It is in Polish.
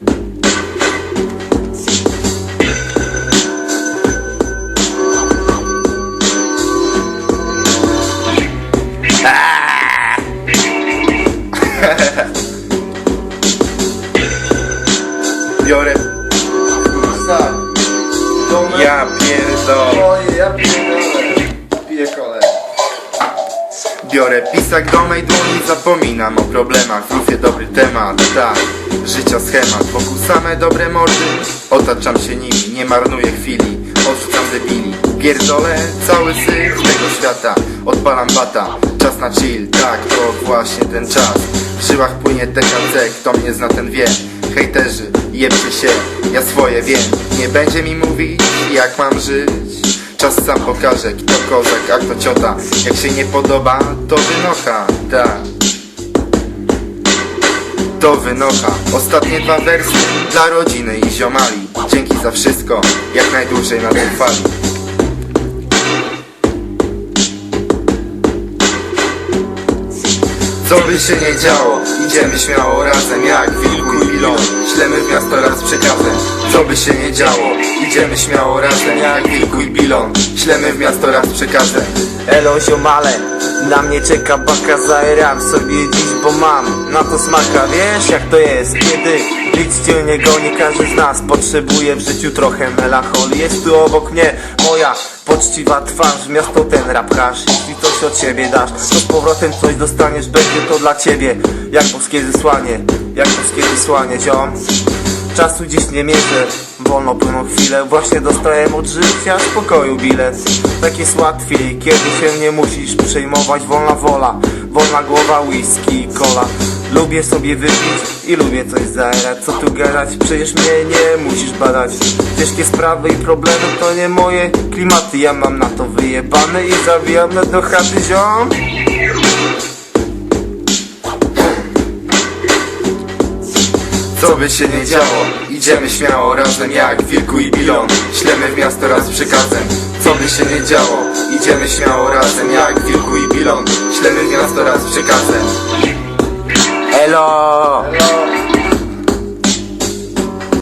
Biorę... Tak. Domek. Ja pierdolę. Oje, ja pierdolę. Piję. Biorę pisak do mej dłoni, zapominam o problemach Wrócę dobry temat, tak, życia schemat. Wokół same dobre mordy, otaczam się nimi Nie marnuję chwili, odrzucam debili. Pierdolę cały syf tego świata. Odpalam bata, czas na chill. Tak, to właśnie ten czas. W żyłach płynie THC, kto mnie zna ten wie. Hejterzy, jebcie się, ja swoje wiem. Nie będzie mi mówić, jak mam żyć. Czas sam pokaże, kto kozak, a kto ciota. Jak się nie podoba, to wynocha, tak To wynocha. Ostatnie dwa wersy dla rodziny i ziomali. Dzięki za wszystko, jak najdłużej na tej fali. Co by się nie działo, idziemy śmiało razem jak wilku i bilon Ślemy w miasto raz przekazem. Co by się nie działo, idziemy śmiało razem jak wilku i bilon. Ślemy w miasto raz przekazem. Elo ziomale, na mnie czeka baka Zajeram sobie dziś, bo mam na to smaka. Wiesz jak to jest, kiedy nic cię nie goni Każdy z nas potrzebuje w życiu trochę melancholii. Jest tu obok mnie moja poczciwa twarz Miasto ten rap hasz, jeśli coś od siebie dasz To z powrotem coś dostaniesz, będzie to dla ciebie Jak boskie zesłanie, jak boskie wysłanie ziom. Czasu dziś nie mierzę, wolno płyną chwile Właśnie dostałem od życia spokoju bilet. Tak jest łatwiej, kiedy się nie musisz przejmować. Wolna wola, wolna głowa, whisky i cola. Lubię sobie wypić i lubię coś zaerać. Co tu gadać, przecież mnie nie musisz badać. Ciężkie sprawy i problemy to nie moje klimaty. Ja mam na to wyjebane i zawijam do chaty ziom. Co by się nie działo, idziemy śmiało razem jak wilku i bilon. Ślemy w miasto raz z przekazem Co by się nie działo, idziemy śmiało razem jak wilku i bilon Ślemy miasto raz przekazem Elo! Elo.